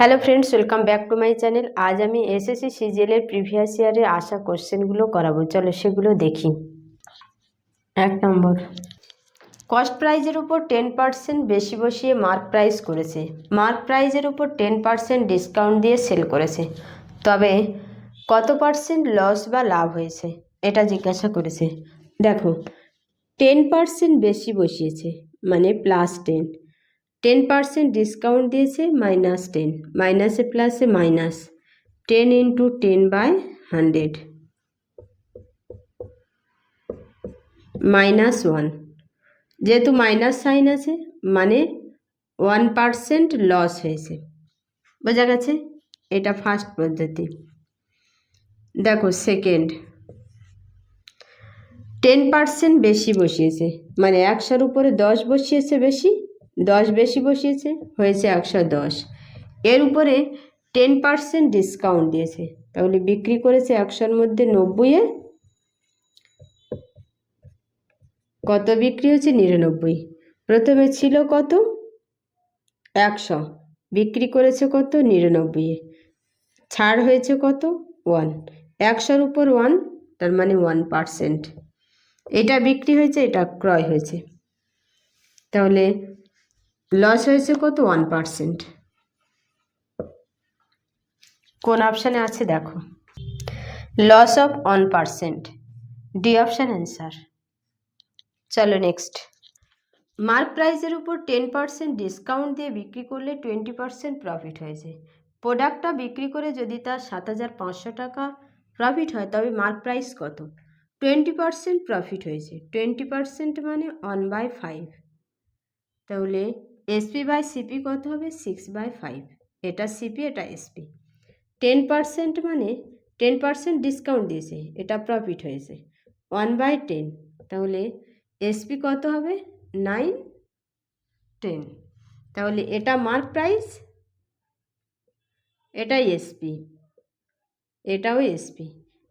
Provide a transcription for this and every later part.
Hello friends welcome back to my channel আজ আমি SSC সিজিএলের previous ইয়ারের আসা কোশ্চেনগুলো করাবো। চলো সেগুলো দেখি। এক নম্বর। কস্ট প্রাইজের উপর টেন পার্সেন্ট বেশি বসিয়ে মার্ক প্রাইস করেছে। মার্ক প্রাইজের উপর টেন পার্সেন্ট ডিসকাউন্ট দিয়ে সেল করেছে। তবে কত পার্সেন্ট লস বা লাভ হয়েছে, এটা জিজ্ঞাসা করেছে। দেখো টেন পার্সেন্ট বেশি বসিয়েছে মানে plus ten ten percent discount দিয়েছে মাইনাস টেন মাইনাসে প্লাসে minus ten into ten by hundred minus one যেহেতু মাইনাস সাইন আছে মানে ওয়ান পার্সেন্ট লস হয়েছে, বোঝা গেছে? এটা ফার্স্ট পদ্ধতি। দেখো সেকেন্ড টেন পার্সেন্ট বেশি বসিয়েছে মানে একশোর উপরে দশ বসিয়েছে বেশি দশ বেশি বসিয়েছে, হয়েছে একশো দশ। এর উপরে টেন পার্সেন্ট ডিসকাউন্ট দিয়েছে। তাহলে বিক্রি করেছে একশোর মধ্যে নব্বইয়ে কত বিক্রি হয়েছে? নিরানব্বই। প্রথমে ছিল কত? একশো। বিক্রি করেছে কত? নিরানব্বইয়ে ছাড় হয়েছে কত? ওয়ান একশোর উপর ওয়ান তার মানে ওয়ান পার্সেন্ট এটা বিক্রি হয়েছে, এটা ক্রয় হয়েছে। তাহলে লস হয়েছে কত? ওয়ান পার্সেন্ট কোন অপশানে আছে দেখো। Loss of one percent D option answer চলো নেক্সট মার্ক প্রাইসের উপর টেন পার্সেন্ট ডিসকাউন্ট দিয়ে বিক্রি করলে টোয়েন্টি পার্সেন্ট প্রফিট হয়েছে প্রোডাক্টটা বিক্রি করে যদি তার সাত হাজার পাঁচশো টাকা প্রফিট হয়, তবে মার্ক প্রাইস কত? টোয়েন্টি পার্সেন্ট প্রফিট হয়েছে। টোয়েন্টি পার্সেন্ট মানে ওয়ান বাই ফাইভ তাহলে এসপি বাই সিপি কত হবে? সিক্স বাই ফাইভ এটা সিপি এটা এসপি টেন পার্সেন্ট মানে টেন পার্সেন্ট ডিসকাউন্ট দিয়েছে। এটা প্রফিট হয়েছে। ওয়ান বাই টেন তাহলে এসপি কত হবে? নাইন টেন তাহলে এটা মার্ক প্রাইস এটাই এসপি এটাও এসপি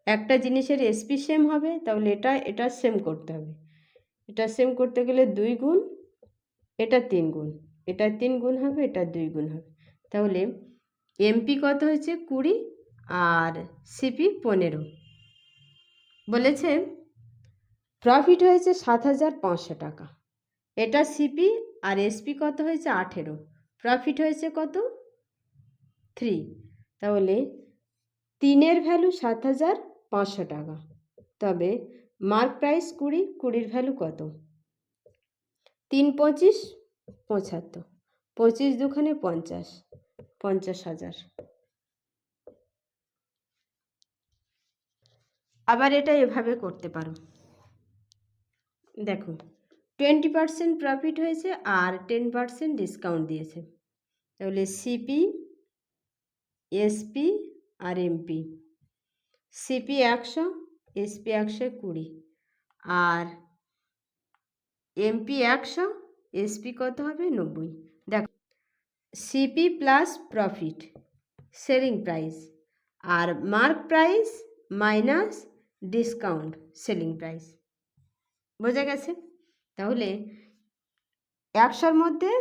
একটা জিনিসের এসপি সেম হবে, তাহলে এটা এটা সেম করতে হবে। এটা সেম করতে গেলে দুই গুণ, এটা তিন গুণ। এটা তিন গুণ হবে, এটা দুই গুণ হবে। তাহলে এমপি কত হয়েছে? কুড়ি আর সিপি পনেরো। বলেছে প্রফিট হয়েছে সাত হাজার পাঁচশো টাকা। এটা সিপি আর এসপি কত হয়েছে? আঠেরো। প্রফিট হয়েছে কত? থ্রি তাহলে তিনের ভ্যালু সাত হাজার পাঁচশো টাকা। তবে মার্ক প্রাইস কুড়ি, কুড়ির ভ্যালু কত? তিন পঁচিশ পঁচাত্তর। পঁচিশ দুখানে পঞ্চাশ। পঞ্চাশ হাজার। আবার এটা এভাবে করতে পারো। দেখো টোয়েন্টি পার্সেন্ট প্রফিট হয়েছে আর টেন পার্সেন্ট ডিসকাউন্ট দিয়েছে। তাহলে সিপি এসপি আর এমপি সিপি একশো এসপি একশো কুড়ি। আর এমপি একশো এসপি কত হবে? নব্বই। দেখো CP plus profit selling price আর mark price minus discount selling price বোঝা গেছে? তাহলে একশোর মধ্যে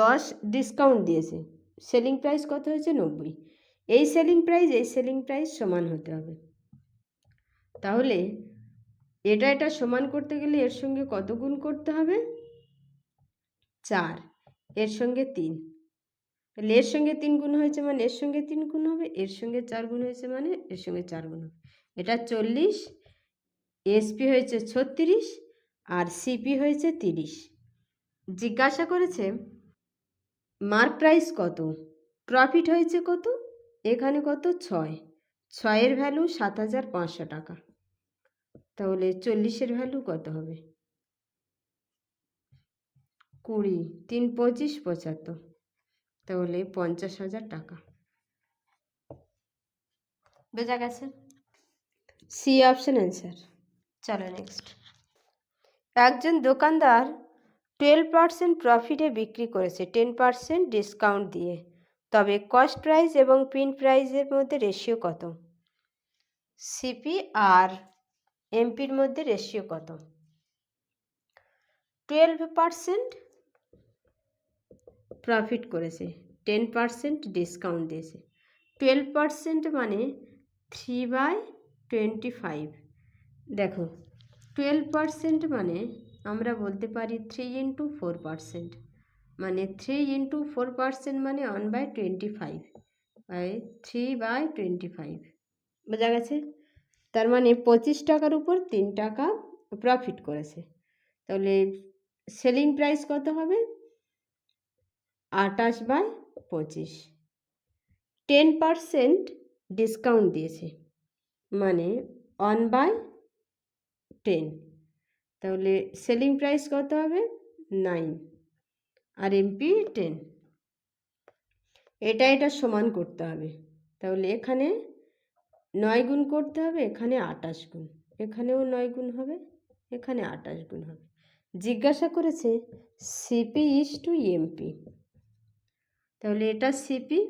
দশ ডিসকাউন্ট দিয়েছে। সেলিং প্রাইস কত হয়েছে? নব্বই। এই সেলিং প্রাইস এই সেলিং প্রাইস সমান হতে হবে। তাহলে এটা এটা সমান করতে গেলে এর সঙ্গে কত গুণ করতে হবে? চার, এর সঙ্গে তিন। তাহলে এর সঙ্গে তিন গুণ হয়েছে মানে এর সঙ্গে তিন গুণ হবে, এর সঙ্গে চার গুণ হয়েছে মানে এর সঙ্গে চার গুণ হবে। এটা চল্লিশ, এসপি হয়েছে ছত্রিশ আর সিপি হয়েছে তিরিশ। জিজ্ঞাসা করেছে, মার্ক প্রাইস কত? প্রফিট হয়েছে কত? এখানে কত? ছয়। ছয়ের ভ্যালু সাত হাজার পাঁচশো টাকা। তাহলে চল্লিশের ভ্যালু কত হবে? কুড়ি তিন পঁচিশ পঁচাত্তর। তাহলে পঞ্চাশ হাজার টাকা। বোঝা গেছে? C option answer. চলো নেক্সট। একজন দোকানদার টুয়েলভ পার্সেন্ট প্রফিটে বিক্রি করেছে টেন পার্সেন্ট ডিসকাউন্ট দিয়ে। তবে কস্ট প্রাইস এবং পিন প্রাইসের মধ্যে রেশিও কত? সিপি আর এমপির মধ্যে রেশিও কত? টুয়েলভ পার্সেন্ট প্রফিট করেছে। টেন পার্সেন্ট ডিসকাউন্ট দিয়েছে। টুয়েলভ পার্সেন্ট মানে থ্রি বাই টোয়েন্টি ফাইভ দেখো টুয়েলভ পার্সেন্ট মানে আমরা বলতে পারি থ্রি ইন্টু ফোর পার্সেন্ট মানে থ্রি ইন্টু ফোর পার্সেন্ট মানে one by twenty five by three by twenty five বোঝা গেছে? তার মানে পঁচিশ টাকার উপর তিন টাকা প্রফিট করেছে। তাহলে সেলিং প্রাইস কত হবে? আটাশ বাই পঁচিশ। টেন পারসেন্ট ডিসকাউন্ট দিয়েছে। মানে ওয়ান বাই টেন। তাহলে সেলিং প্রাইস কত হবে? নাইন। আর এমপি টেন। এটা এটা সমান করতে হবে। তাহলে এখানে নয় গুণ করতে হবে, এখানে আটাশ গুণ। এখানেও নয় গুণ হবে, এখানে আটাশ গুণ হবে। জিজ্ঞাসা করেছে, সিপি ইস টু এমপি। তাহলে এটা সিপি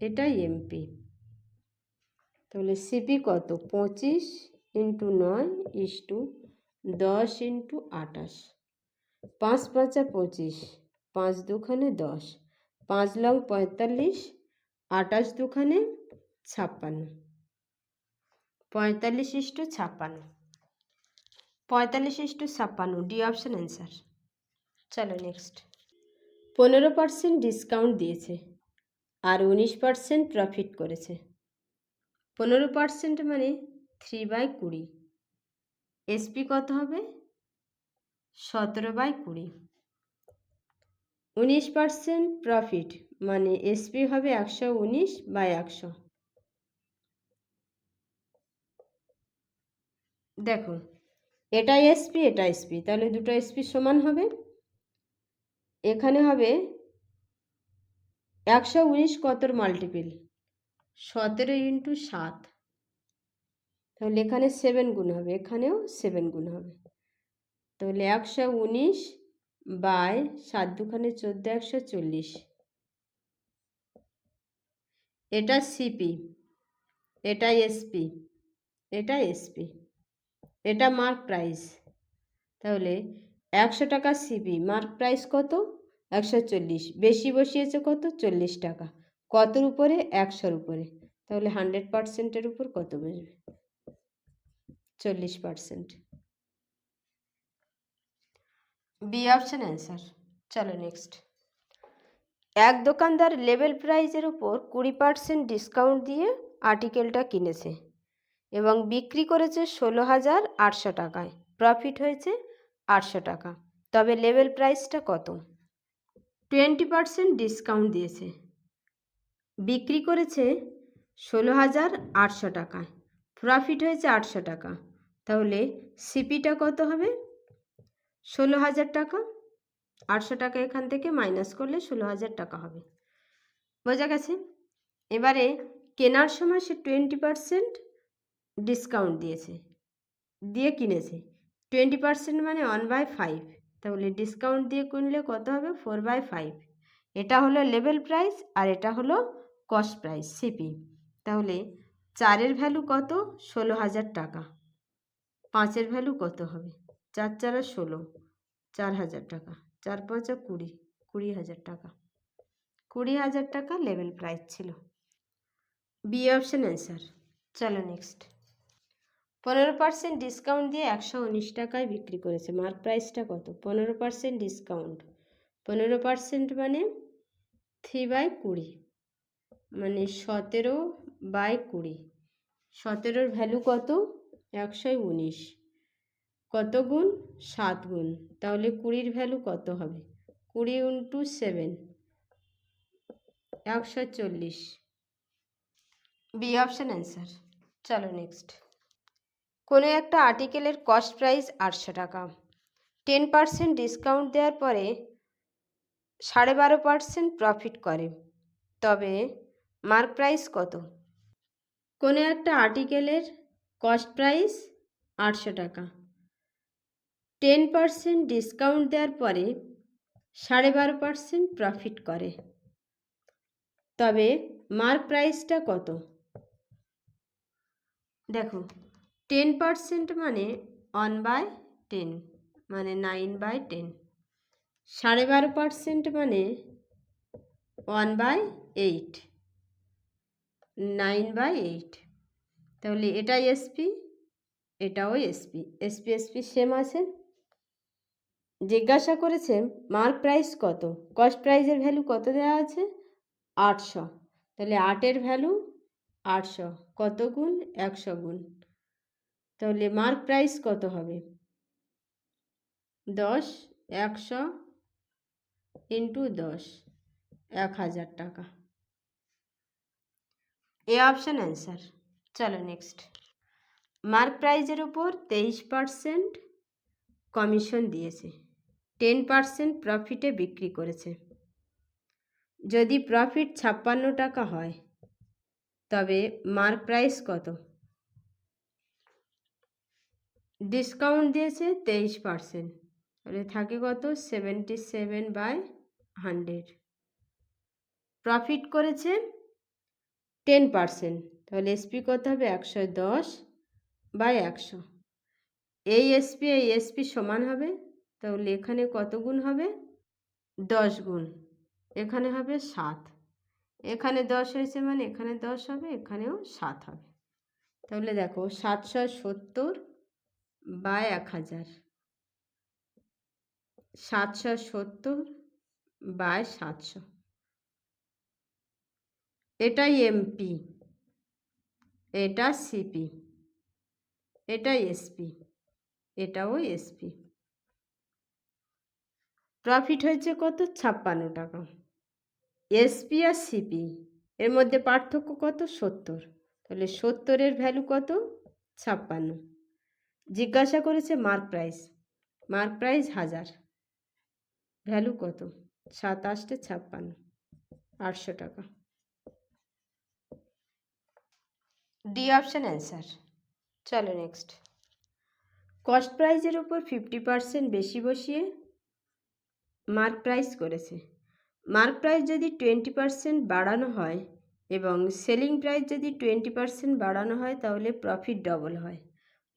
এটা এমপি তাহলে সিপি কত? পঁচিশ ইন্টু নয় ইস টু দশ ইন্টু আটাশ পাঁচ পাঁচা পঁচিশ, পাঁচ দুখানে দশ। পাঁচ লং পঁয়তাল্লিশ আটাশ দুখানে ছাপ্পান্ন। পঁয়তাল্লিশ ইস্টু ছাপ্পান্ন। পঁয়তাল্লিশ ইস্টু ছাপ্পান্ন, ডি অপশান অ্যান্সার। চলো নেক্সট। পনেরো পার্সেন্ট ডিসকাউন্ট দিয়েছে আর উনিশ পার্সেন্ট প্রফিট করেছে। পনেরো পার্সেন্ট মানে থ্রি বাই কুড়ি। এসপি কত হবে? সতেরো বাই কুড়ি। উনিশ পার্সেন্ট প্রফিট মানে এসপি হবে একশো উনিশ বাই একশো। দেখো এটা এসপি এটা এসপি তাহলে দুটো এসপি সমান হবে। এখানে হবে একশো উনিশ কতর মাল্টিপিল সতেরো ইন্টু সাত। তাহলে এখানে সেভেন গুণ হবে, এখানেও সেভেন গুণ হবে। তাহলে একশো উনিশ বাই সাত দুখানে চোদ্দ, একশো চল্লিশ। এটা সিপি এটা এসপি এটা এসপি এটা মার্ক প্রাইস তাহলে একশো টাকা সিপি মার্ক প্রাইস কত? একশো চল্লিশ। বেশি বসিয়েছে কত? চল্লিশ টাকা। কতর উপরে? একশোর উপরে। তাহলে হান্ড্রেড পার্সেন্টের উপর কত বসবে? চল্লিশ পার্সেন্ট বি অপশান অ্যান্সার চলো নেক্সট এক দোকানদার লেভেল প্রাইজের উপর কুড়ি পার্সেন্ট ডিসকাউন্ট দিয়ে আর্টিকেলটা কিনেছে এবং বিক্রি করেছে ষোলো হাজার আটশো টাকায়। প্রফিট হয়েছে আটশো টাকা। তবে লেভেল প্রাইসটা কত? টোয়েন্টি পার্সেন্ট ডিসকাউন্ট দিয়েছে। বিক্রি করেছে ষোলো হাজার আটশো টাকায় প্রফিট হয়েছে আটশো টাকা। তাহলে সিপিটা কত হবে? ষোলো হাজার টাকা। আটশো টাকা এখান থেকে মাইনাস করলে ষোলো হাজার টাকা হবে। বোঝা গেছে? এবারে কেনার সময় সে টোয়েন্টি পারসেন্ট ডিসকাউন্ট দিয়েছে। দিয়ে কিনেছে। টোয়েন্টি পারসেন্ট মানে ওয়ান বাই ফাইভ তাহলে ডিসকাউন্ট দিয়ে কিনলে কত হবে? ফোর বাই ফাইভ এটা হলো লেভেল প্রাইস আর এটা হলো কস্ট প্রাইস সিপি তাহলে চারের ভ্যালু কত? ষোলো হাজার টাকা। পাঁচের ভ্যালু কত হবে? চার চারা ষোলো। চার হাজার টাকা। চার পাঁচা কুড়ি। কুড়ি হাজার টাকা। কুড়ি হাজার টাকা লেভেল প্রাইস ছিল। বি অপশান অ্যান্সার চলো নেক্সট পনেরো পার্সেন্ট ডিসকাউন্ট দিয়ে একশো উনিশ টাকায় বিক্রি করেছে। মার্ক প্রাইসটা কত? পনেরো পার্সেন্ট ডিসকাউন্ট পনেরো পার্সেন্ট মানে থ্রি বাই কুড়ি। মানে সতেরো বাই কুড়ি। সতেরোর ভ্যালু কত? একশো উনিশ। কত গুণ? সাত গুণ। তাহলে কুড়ির ভ্যালু কত হবে? কুড়ি ইন্টু সেভেন একশো চল্লিশ। বি অপশান অ্যান্সার চলো নেক্সট কোনো একটা আর্টিকেলের কস্ট প্রাইস আটশো টাকা। টেন পার্সেন্ট ডিসকাউন্ট দেওয়ার পরে সাড়ে বারো পার্সেন্ট প্রফিট করে। তবে মার্ক প্রাইস কত? কোনো একটা আর্টিকেলের কস্ট প্রাইস আটশো টাকা। টেন পার্সেন্ট ডিসকাউন্ট দেওয়ার পরে সাড়ে বারো পার্সেন্ট প্রফিট করে। তবে মার্ক প্রাইসটা কত? দেখো টেন পার্সেন্ট মানে ওয়ান বাই টেন মানে নাইন বাই টেন। সাড়ে বারো পার্সেন্ট মানে one by eight, nine by eight. তাহলে এটা এসপি এটাও এসপি এসপি এসপি সেম আছে? জিজ্ঞাসা করেছে মার্ক প্রাইস কত? কস্ট প্রাইজের ভ্যালু কত দেওয়া আছে? আটশো। তাহলে আটের ভ্যালু আটশো। কত গুণ? একশো গুণ। তাহলে মার্ক প্রাইস কত হবে? দশ, একশো ইন্টু দশ, এক হাজার টাকা। এ অপশান অ্যান্সার চলো নেক্সট মার্ক প্রাইজের উপর তেইশ পারসেন্ট কমিশন দিয়েছে। টেন পারসেন্ট প্রফিটে বিক্রি করেছে। যদি প্রফিট ছাপ্পান্ন টাকা হয়, তবে মার্ক প্রাইস কত? ডিসকাউন্ট দিয়েছে তেইশ পারসেন্ট তাহলে থাকে কত? Seventy seven by hundred profit করেছে টেন পারসেন্ট তাহলে এসপি কত হবে? একশো দশ বাই একশো। এই এসপি এই এসপি সমান হবে? তাহলে এখানে কত গুণ হবে? দশ গুণ। এখানে হবে সাত। এখানে দশ হয়েছে মানে এখানে দশ হবে, এখানেও সাত হবে। তাহলে দেখো, সাতশো সত্তর বা এক হাজার। সাতশো সত্তর বাই সাতশো। এটাই এমপি। এটা সিপি। এটা এসপি। এটাও এসপি। প্রফিট হয়েছে কত? ছাপ্পান্ন টাকা। এসপি আর সিপি। এর মধ্যে পার্থক্য কত? সত্তর। তাহলে সত্তরের ভ্যালু কত? ছাপ্পান্ন। জিজ্ঞাসা করেছে মার্ক প্রাইস? মার্ক প্রাইস হাজার। ভ্যালু কত? সাতাশটে ছাপ্পান্ন। আটশো টাকা। D option answer. চলো নেক্সট। কস্ট প্রাইজের উপর ফিফটি পার্সেন্ট বেশি বসিয়ে মার্ক প্রাইস করেছে। মার্ক প্রাইস যদি টোয়েন্টি পার্সেন্ট বাড়ানো হয় এবং সেলিং প্রাইস যদি টোয়েন্টি পার্সেন্ট বাড়ানো হয় তাহলে প্রফিট ডবল হয়।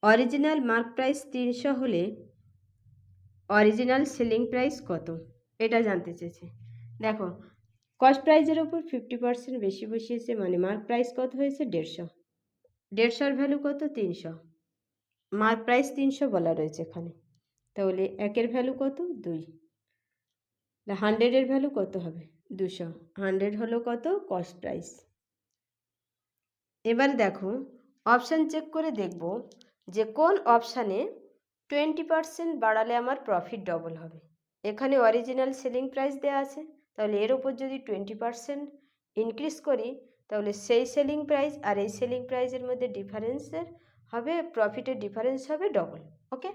অরিজিনাল মার্ক প্রাইস তিনশো হলে অরিজিনাল সেলিং প্রাইস কত? এটা জানতে চেয়েছে। দেখো, কস্ট প্রাইজের ওপর ফিফটি পার্সেন্ট বেশি বসিয়েছে মানে মার্ক প্রাইস কত হয়েছে? দেড়শো। দেড়শোর ভ্যালু কত? তিনশো। মার্ক প্রাইস তিনশো বলা রয়েছে এখানে। তাহলে একের ভ্যালু কত? দুই। হান্ড্রেডের ভ্যালু কত হবে? দুশো। হান্ড্রেড হলো কত? Cost price. এবার দেখো, অপশান চেক করে দেখব যে কোন অপশানে টোয়েন্টি পারসেন্ট বাড়ালে আমার প্রফিট ডবল হবে। এখানে অরিজিনাল সেলিং প্রাইস দেওয়া আছে, তাহলে এর উপর যদি টোয়েন্টি পারসেন্ট ইনক্রিজ করি, তাহলে সেই সেলিং প্রাইস আর এই সেলিং প্রাইসের মধ্যে ডিফারেন্সের হবে প্রফিটের ডিফারেন্স হবে ডবল ওকে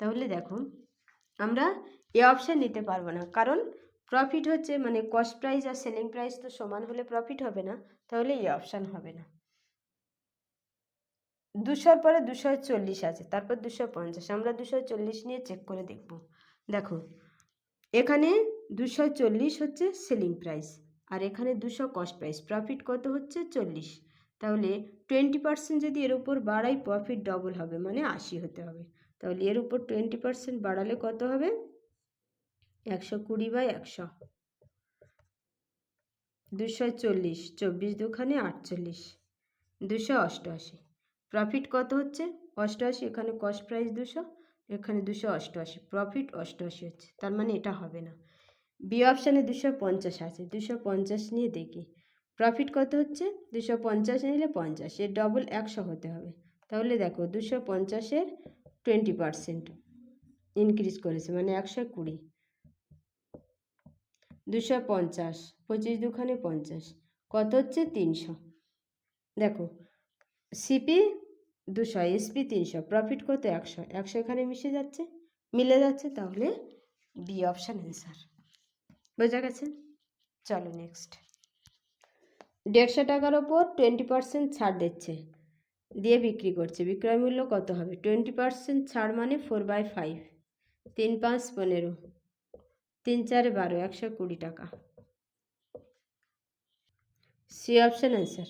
তাহলে দেখো, আমরা এ অপশান নিতে পারব না, কারণ প্রফিট হচ্ছে মানে কস্ট প্রাইস আর সেলিং প্রাইস তো সমান হলে প্রফিট হবে না, তাহলে এ অপশান হবে না। দুশোর পরে দুশো চল্লিশ আছে, তারপর দুশো পঞ্চাশ। আমরা দুশো চল্লিশ নিয়ে চেক করে দেখব। দেখো, এখানে দুশো চল্লিশ হচ্ছে সেলিং প্রাইস আর এখানে দুশো কস্ট প্রাইস প্রফিট কত হচ্ছে? চল্লিশ। তাহলে টোয়েন্টি পার্সেন্ট যদি এর উপর বাড়াই প্রফিট ডবল হবে মানে আশি হতে হবে। তাহলে এর উপর টোয়েন্টি পার্সেন্ট বাড়ালে কত হবে? একশো কুড়ি বাই একশো। দুশো চল্লিশ, চব্বিশ দুখানে আটচল্লিশ। দুশো অষ্টআশি। প্রফিট কত হচ্ছে? অষ্টআশি এখানে কস্ট প্রাইস দুশো, এখানে দুশো অষ্টআশি প্রফিট অষ্টআশি হচ্ছে, তার মানে এটা হবে না। বি অপশানে দুশো পঞ্চাশ আছে, দুশো পঞ্চাশ নিয়ে দেখি। প্রফিট কত হচ্ছে? দুশো পঞ্চাশ নিলে পঞ্চাশ, এর ডবল একশো হতে হবে। তাহলে দেখো, দুশো পঞ্চাশের টোয়েন্টি পারসেন্ট ইনক্রিজ করেছে মানে একশো কুড়ি। দুশো পঞ্চাশ, পঁচিশ দুখানে পঞ্চাশ, কত হচ্ছে? তিনশো। দেখো সিপি দুশো এসপি, তিনশো প্রফিট কত একশো একশো এখানে মিশে যাচ্ছে। মিলে যাচ্ছে তাহলে বি অপশান অ্যান্সার বোঝা গেছে? চলো নেক্সট দেড়শো টাকার ওপর টোয়েন্টি পার্সেন্ট ছাড় দিচ্ছে। দিয়ে বিক্রি করছে। বিক্রয় মূল্য কত হবে? টোয়েন্টি পার্সেন্ট ছাড় মানে ফোর বাই ফাইভ তিন পাঁচ পনেরো। তিন চারে বারো, একশো কুড়ি টাকা। সি অপশান অ্যান্সার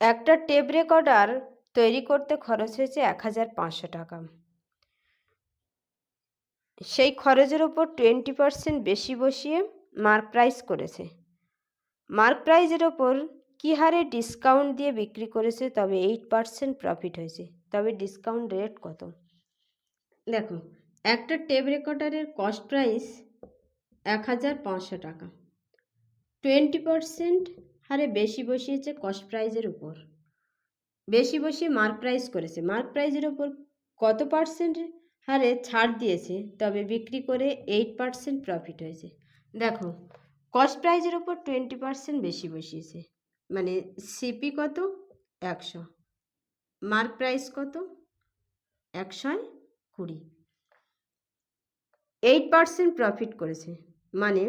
একটা টেপ রেকর্ডার তৈরি করতে খরচ হয়েছে এক হাজার পাঁচশো টাকা। সেই খরচের ওপর টোয়েন্টি পার্সেন্ট বেশি বসিয়ে মার্ক প্রাইস করেছে। মার্ক প্রাইজের ওপর কী হারে ডিসকাউন্ট দিয়ে বিক্রি করেছে তবে এইট পার্সেন্ট প্রফিট হয়েছে। তবে ডিসকাউন্ট রেট কত? দেখো, একটা টেপ রেকর্ডারের কস্ট প্রাইস এক হাজার পাঁচশো টাকা। টোয়েন্টি পার্সেন্ট হারে বেশি বসিয়েছে কস্ট প্রাইজের উপর। বেশি বসিয়ে মার্ক প্রাইস করেছে। মার্ক প্রাইজের ওপর কত পার্সেন্ট হারে ছাড় দিয়েছে, তবে বিক্রি করে এইট পার্সেন্ট প্রফিট হয়েছে। দেখো কস্ট প্রাইজের ওপর টোয়েন্টি পার্সেন্ট বেশি বসিয়েছে। মানে সিপি কত? একশো। মার্ক প্রাইস কত? একশোয় কুড়ি। এইট পার্সেন্ট প্রফিট করেছে। মানে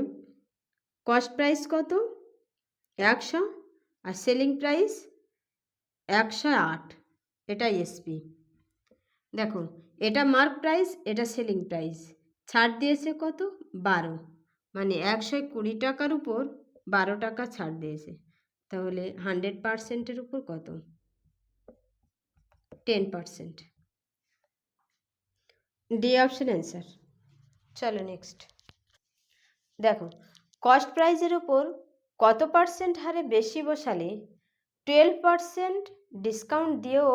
কস্ট প্রাইস কত? একশো। আর সেলিং প্রাইস একশো আট, এটা এসপি দেখো এটা মার্ক প্রাইস এটা সেলিং প্রাইস ছাড় দিয়েছে কত? বারো। মানে একশো কুড়ি টাকার উপর বারো টাকা ছাড় দিয়েছে। তাহলে হান্ড্রেড পারসেন্টের উপর কত? Ten percent. D option answer চলো নেক্সট দেখো কস্ট প্রাইজের ওপর কত পার্সেন্ট হারে বেশি বসালে টুয়েলভ পার্সেন্ট ডিসকাউন্ট দিয়েও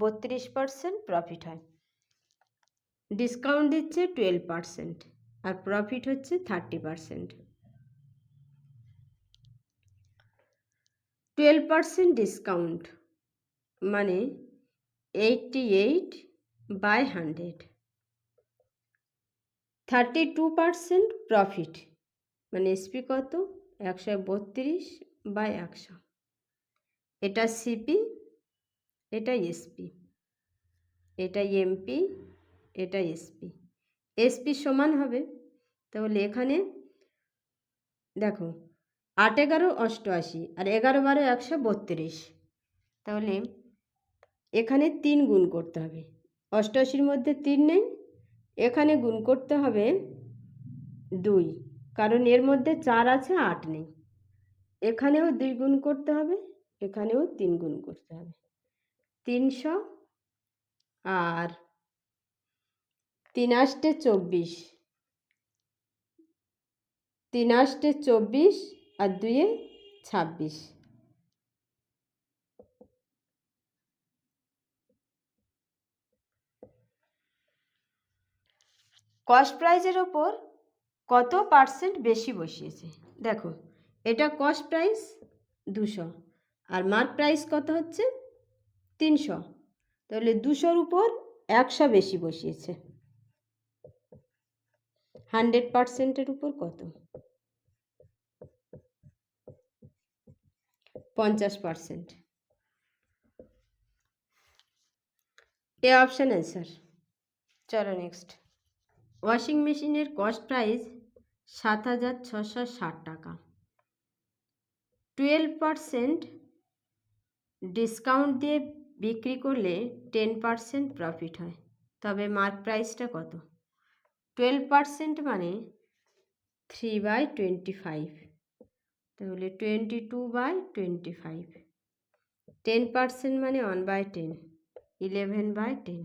বত্রিশ পার্সেন্ট প্রফিট হয়। ডিসকাউন্ট দিচ্ছে টুয়েলভ পার্সেন্ট আর প্রফিট হচ্ছে thirty percent. Twelve percent discount মানে eighty eight by hundred thirty two percent profit মানে এসপি কত? একশো বত্রিশ বাই একশো। এটা সিপি এটা এসপি এটা এমপি এটা এসপি এসপি সমান হবে। তাহলে এখানে দেখো, আট এগারো অষ্টআশি আর এগারো বারো একশো বত্রিশ। তাহলে এখানে তিন গুণ করতে হবে। অষ্টআশির মধ্যে তিন নেই, এখানে গুণ করতে হবে দুই। কারণ এর মধ্যে চার আছে, আট নেই। এখানেও দুই গুণ করতে হবে, এখানেও তিন গুণ করতে হবে। তিনশো আর তিন আষ্টে চব্বিশ। তিন আষ্টে চব্বিশ আর দুয়ে ছাব্বিশ। কস্ট প্রাইজের ওপর কত পার্সেন্ট বেশি বসিয়েছে? দেখো, এটা কস্ট প্রাইস দুশো আর মার্ক প্রাইস কত হচ্ছে তিনশো। তাহলে দুশোর উপর একশো বেশি বসিয়েছে। হান্ড্রেড পার্সেন্টের উপর কত? পঞ্চাশ পার্সেন্ট। A option answer. চলো নেক্সট। ওয়াশিং মেশিনের কস্ট প্রাইস সাত হাজার ছশো ষাট টাকা। টুয়েলভ পারসেন্ট ডিসকাউন্ট দিয়ে বিক্রি করলে টেন পারসেন্ট প্রফিট হয়। তবে মার্ক প্রাইসটা কত? টুয়েলভ পারসেন্ট মানে থ্রি বাই টোয়েন্টি ফাইভ তাহলে twenty two by twenty five ten percent মানে one by ten eleven by ten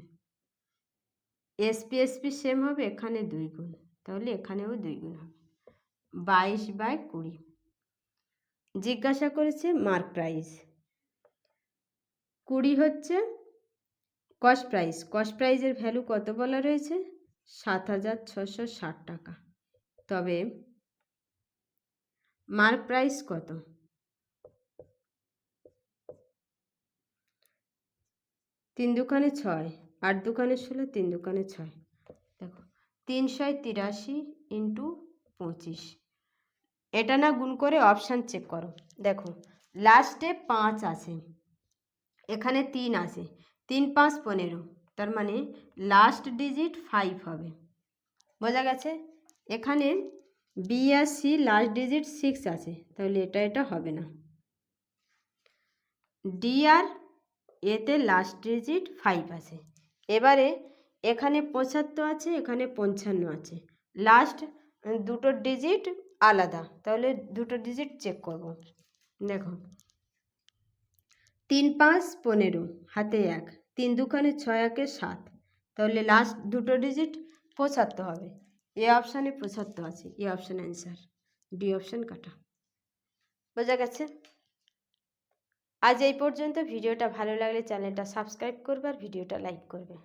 SP SP same হবে, এখানে দুই গুণ। তাহলে এখানেও দুই গুণ হবে। বাইশ বাই কুড়ি। জিজ্ঞাসা করেছে মার্ক প্রাইস কুড়ি হচ্ছে কস্ট প্রাইস কস্ট প্রাইজের ভ্যালু কত বলা রয়েছে? সাত হাজার ছশো ষাট টাকা। তবে মার্ক প্রাইস কত? তিন দোকানে ছয়, আট দোকানে ষোলো, তিন দোকানে ছয়। দেখো তিনশো তিরাশি ইন্টু পঁচিশ। এটা না গুণ করে অপশান চেক করো। দেখো লাস্টে পাঁচ আছে। এখানে তিন আছে তিন পাঁচ পনেরো, তার মানে লাস্ট ডিজিট ফাইভ হবে। বোঝা গেছে? এখানে বি আর সি লাস্ট ডিজিট সিক্স আছে, তাহলে এটা এটা হবে না। ডি আর এতে লাস্ট ডিজিট ফাইভ আছে। এবারে এখানে পঁচাত্তর আছে, এখানে পঞ্চান্ন আছে। লাস্ট দুটো ডিজিট আলাদা, তাহলে দুটো ডিজিট চেক করব। দেখো। তিন পাঁচ পনেরো, হাতে এক, তিন দুখানে ছয় একে সাত। তাহলে লাস্ট দুটো ডিজিট পঁচাত্তর হবে। এ অপশানে পঁচাত্তর আছে। A option answer D option কাটা। বোঝা গেছে? আজ এই পর্যন্ত। ভিডিওটা ভালো লাগলে চ্যানেলটা সাবস্ক্রাইব করবে আর ভিডিওটা লাইক করবে।